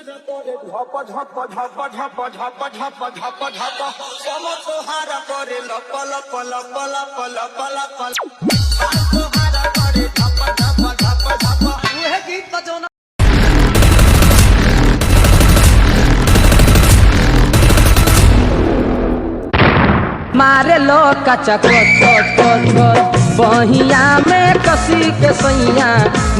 ঝপ ঝপ ঝপ ঝপ ঝপ ঝপ ঝপ ঝপ সমতহারা করে lop lop lop lop lop lop সমতহারা করে ঝপ ঝপ ঝপ ঝপ উহে গীত বাজনা मारे लो कचा कोच कोच कोच कोच बहिया में कसी के सैया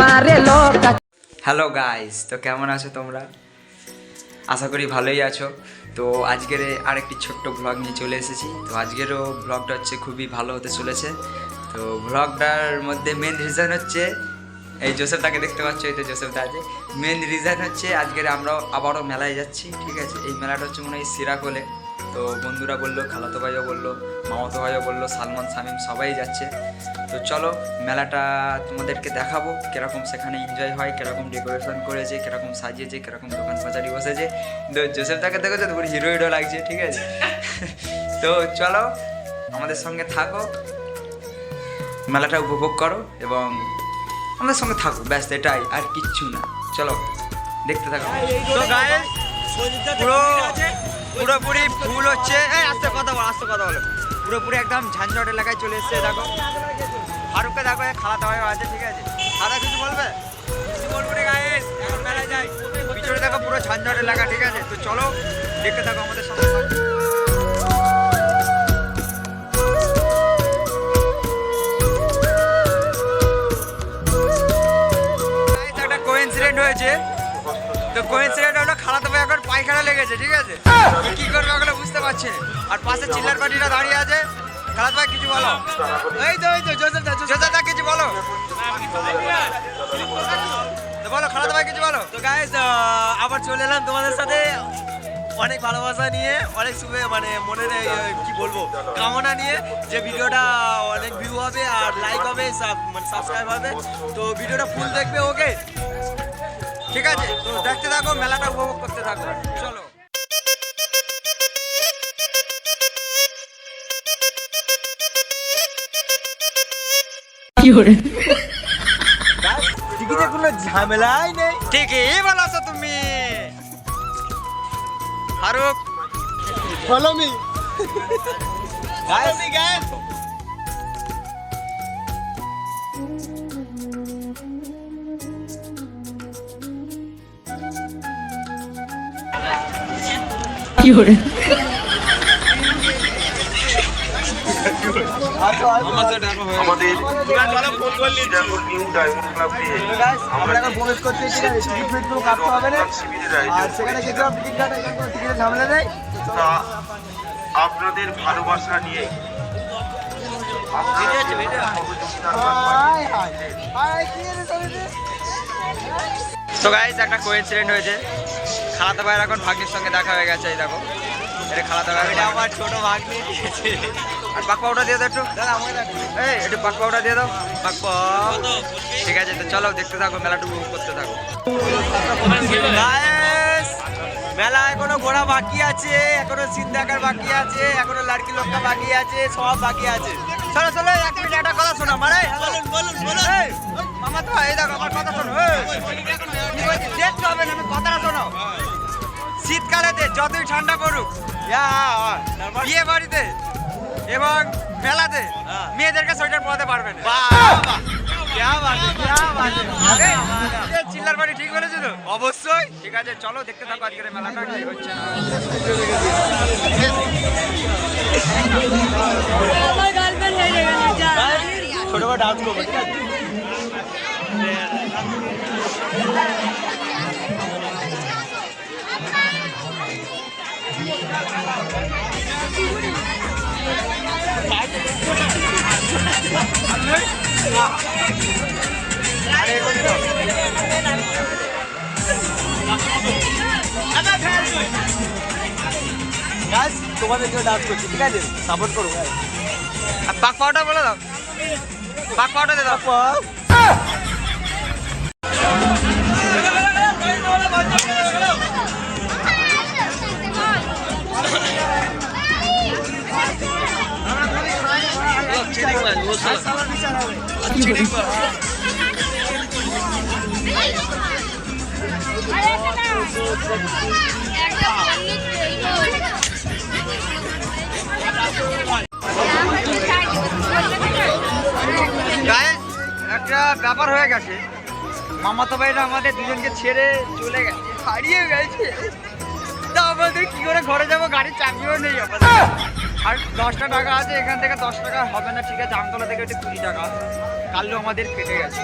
मारे लो कचा হ্যালো গাইস তো কেমন আছো তোমরা আশা করি ভালোই আছো। তো আজকের আরেকটি ছোট্ট ব্লগ নিয়ে চলে এসেছি। তো আজকেরও ব্লগটা হচ্ছে খুবই ভালো হতে চলেছে। তো ব্লগটার মধ্যে মেন রিজন হচ্ছে, এই জোসেফটাকে দেখতে পাচ্ছ, এই তো জোসেফটা আছে। মেন রিজন হচ্ছে আজকের আমরা আবারও মেলায় যাচ্ছি, ঠিক আছে? এই মেলাটা হচ্ছে মনে হয় সিরাকোলে তো বন্ধুরা বলল, খালাতো ভাইও বলল, মামাতো ভাইও বলল, সালমান সামিম সবাই যাচ্ছে। তো চলো মেলাটা তোমাদেরকে দেখাবো কীরকম সেখানে এনজয় হয় কীরকম ডেকোরেশন করেছে কীরকম সাজিয়েছে কীরকম দোকান পাচারি বসেছে। তো জোসেফটাকে দেখো তো পুরো হিরো হিরো লাগছে ঠিক আছে? তো চলো আমাদের সঙ্গে থাকো। মেলাটা উপভোগ করো এবং আমাদের সঙ্গে থাকো ব্যাস এটাই আর কিচ্ছু না। চলো দেখতে থাকো। তো গায়ে পুরো পুরোপুরি ফুল হচ্ছে। এই আস্তে কথা বলো আস্তে কথা বলো। পুরোপুরি একদম ঝাঞ্ঝট এলাকায় চলে এসছে দেখো। দেখো খাওয়া দাওয়া আছে, ঠিক আছে? খাওয়া কিছু বলবে? কিছু বলব রে গায়ে? এখন মেলায় যাই। পিছনে দেখো পুরো ঝাঞ্ঝট এলাকা, ঠিক আছে? তো চলো, দেখতে থাকো আমাদের কোইন্সিডেন্ট হয়েছে। তো কোইন্সিডেন্ট হলো খালাতো ভাই এখন পায়খানা লেগেছে, ঠিক আছে? তো কি করবে বুঝতে পারছি আর পাশে চিল্লার পার্টিটা দাঁড়িয়ে আছে। খালাতো ভাই কিছু বলো? এই তো এই তো, জোসেফ দা জোসেফ দা, কিছু বলো? বলো, খালাতো ভাই, কিছু বলো? তো গাইজ আবার চলে এলাম তোমাদের সাথে। অনেক ভালোবাসা নিয়ে, অনেক শুভে মানে মনের কি বলব, কামনা নিয়ে যে ভিডিওটা অনেক ভিউ হবে আর লাইক হবে মানে সাবস্ক্রাইব হবে। তো ভিডিওটা ফুল দেখবে ওকে ঠিক আছে? তো দেখতে থাকো, মেলাটা উপভোগ করতে থাকো। চলো। টিকিটে কোনো ঝামেলাই নেই। ঠিকই বলেছ তুমি। Faruk. Follow me guys guys আমাদের নিউ ডায়মন্ড ক্লাব দিয়ে আমরা এখন প্রবেশ করতে টিকিট ফিট কাটতে হবে না আর সেখানে গেছিলাম টিকিট কাটা টিকিটের ঝামেলা নেই তা আপনাদের ভালোবাসা নিয়ে তো গাইস একটা কোইন্সিডেন্ট হয়েছে। খালাতো ভাইয়ের এখন ভাগ্নির সঙ্গে দেখা হয়ে গেছে এই দেখো। এটা খালাতো ভাগ্নি। আমার ছোট ভাগ্নি আর পাক পাউডার দিয়ে দাও একটু। এই একটু পাক পাউডার দিয়ে দাও। পাক পাও ঠিক আছে তো চলো দেখতে থাকো মেলাটা উপভোগ করতে থাকো। মেলা এখনও ঘোরা বাকি আছে এখনও সিন দেখার বাকি আছে এখনও লাড়কি লোকটা বাকি আছে সব বাকি আছে। চলো চলো এক মিনিট একটা কথা শোনো মানে বলুন বলুন বলুন। মামা তো এই দেখো আমার কথা শোনো। দেখতে হবে না কথাটা শোনো। শীতকালেতে যতই ঠান্ডা পড়ুক ইয়া, বিয়ে বাড়িতে এবং মেলাতে মেয়েদেরকে সোয়েটার পরাতে পারবেন চিল্লার বাড়ি ঠিক বলেছ তো? অবশ্যই। ঠিক আছে, চলো, দেখতে থাকো আজকের মেলাটা কি হচ্ছে ছোট ডান্স করব, ঠিক আছে? গাছ তোমাদের জন্য ডান্স করছি ঠিক আছে? সাপোর্ট করো পাক পাউডার বলে দাও। পাক পাউডার দে দাও। Thank you. একটা ব্যাপার হয়ে গেছে। মামাতো ভাইরা আমাদের দুজনকে ছেড়ে চলে গেছে। হারিয়ে গেছে। তা আমাদের কি করে ঘরে যাব? গাড়ির চাকরিও নেই আমাদের। আর দশটা টাকা আছে, এখান থেকে দশ টাকা হবে না, ঠিক আছে, আমতলা থেকে একটু কুড়ি টাকা। কালও আমাদের কেটে গেছে।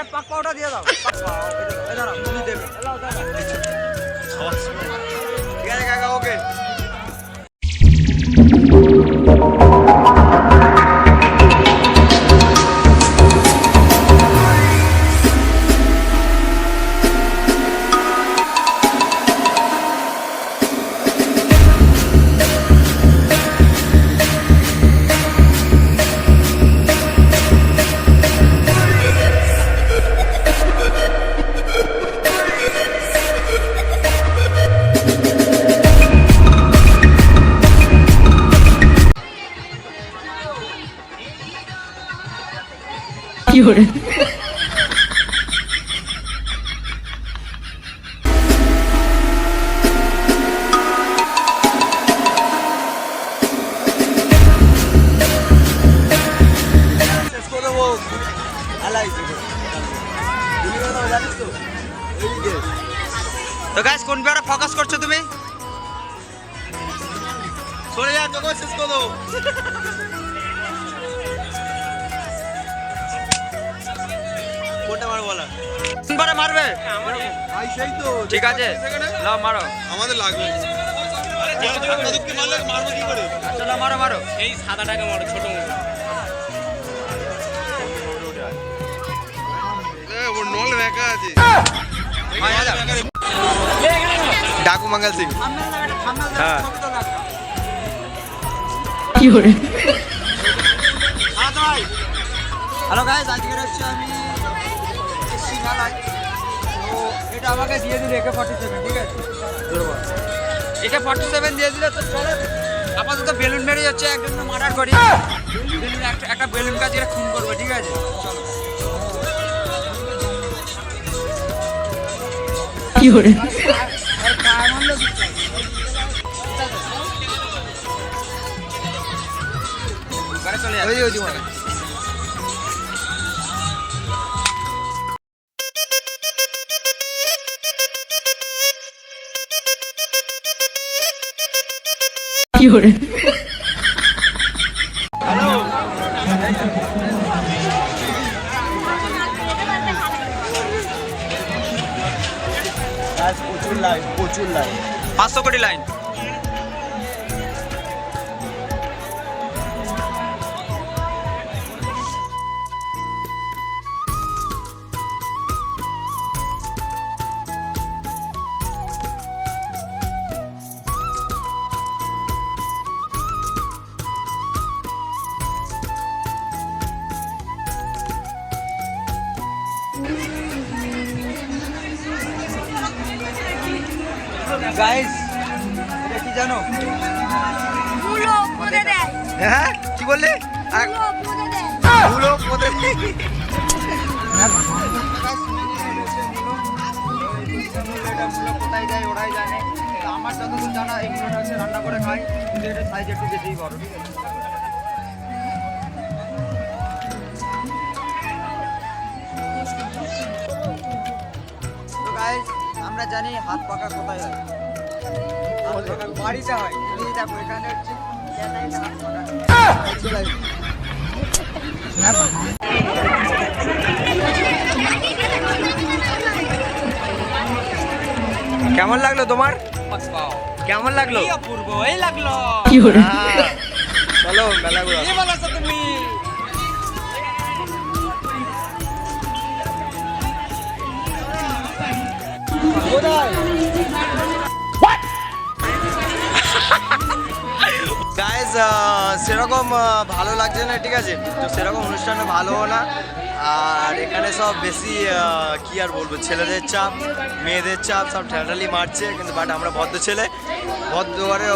আরে পাক্কা ওটা দিয়ে দাও। দাঁড়াও তুমি দেবে। শেষ করে তো গাইস কোন ব্যাপারে ফোকাস করছ তুমি? সরে যা তোকে শেষ করে কোনটা মারো বলা। কোন মারবে? ভাই সেই তো ঠিক আছে লাও মারো। আমাদের লাগবে। দাদুকে মারবো কি করে? চলো মারো মারো। এই সাদাটাকে মারো ছোট ওর নল ব্যাকা আছে। ডাকু মঙ্গল সিং। হ্যাঁ। হ্যালো গাইস আজকে হচ্ছে আমি তো এটা আমাকে দিয়ে দিল একে ফর্টি সেভেন ঠিক আছে? একে ফর্টি সেভেন দিয়ে দিলে তো চলো। আপাতত বেলুন মেরে যাচ্ছে একজন মার্ডার করি একটা একটা বেলুন কাজ এটা খুন করব ঠিক আছে? চলে যাবে প্রচুর লাইন প্রচুর লাইন পাঁচশো কোটি লাইন গাইস এটা কি জানো? মুলো পুঁতে দেয় হ্যাঁ কি বললে? মুলো দেয় পদে কোথায় যায় ওরাই জানে তো আমার যতদূর জানা এই মুলোটা হচ্ছে রান্না করে খাই কিন্তু এটা সাইজ একটু বেশিই বড় ঠিক আছে আমরা জানি হাত পাকা কোথায় হয়। বাড়িতে হয় এই দেখো এখানে হচ্ছে। কেমন লাগল তোমার কেমন লাগল অপূর্ব এই লাগল। চলো মেলা ঘুরা তুমি গাইজ সেরকম আহ, ভালো লাগছে না ঠিক আছে? তো সেরকম অনুষ্ঠানটা ভালোও না। আর এখানে সব বেশি আহ, কি আর বলব ছেলেদের চাপ মেয়েদের চাপ সব ঠেলালি মারছে কিন্তু বাট আমরা ভদ্র ছেলে। ভদ্র ঘরে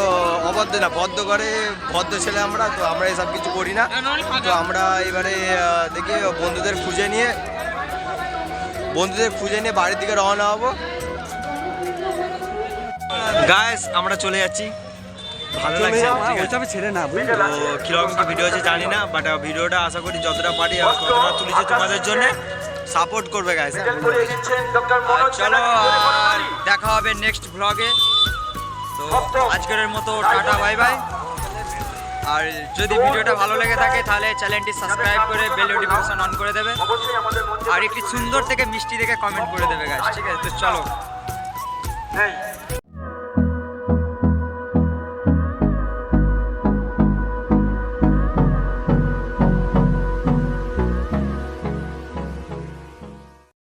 অভদ্র না ভদ্র ঘরে ভদ্র ছেলে আমরা তো আমরা এসব কিছু করি না। তো আমরা এবারে দেখি বন্ধুদের খুঁজে নিয়ে বন্ধুদের খুঁজে নিয়ে বাড়ির দিকে রওনা হব। গাইস আমরা চলে যাচ্ছি। ভালো লাগছে? ছেড়ে না তো কীরকম কি ভিডিও আছে জানি না বাট ভিডিওটা আশা করি যতটা পারি আর ততটা তুলেছি তোমাদের জন্য সাপোর্ট করবে গাইস চলো আর দেখা হবে নেক্সট ব্লগে তো আজকের মতো টাটা বাই বাই আর যদি ভিডিওটা ভালো লেগে থাকে তাহলে চ্যানেলটি সাবস্ক্রাইব করে বেল নোটিফিকেশন অন করে দেবে। আর একটি সুন্দর থেকে মিষ্টি দেখে কমেন্ট করে দেবে গাছ ঠিক আছে? তো চলো।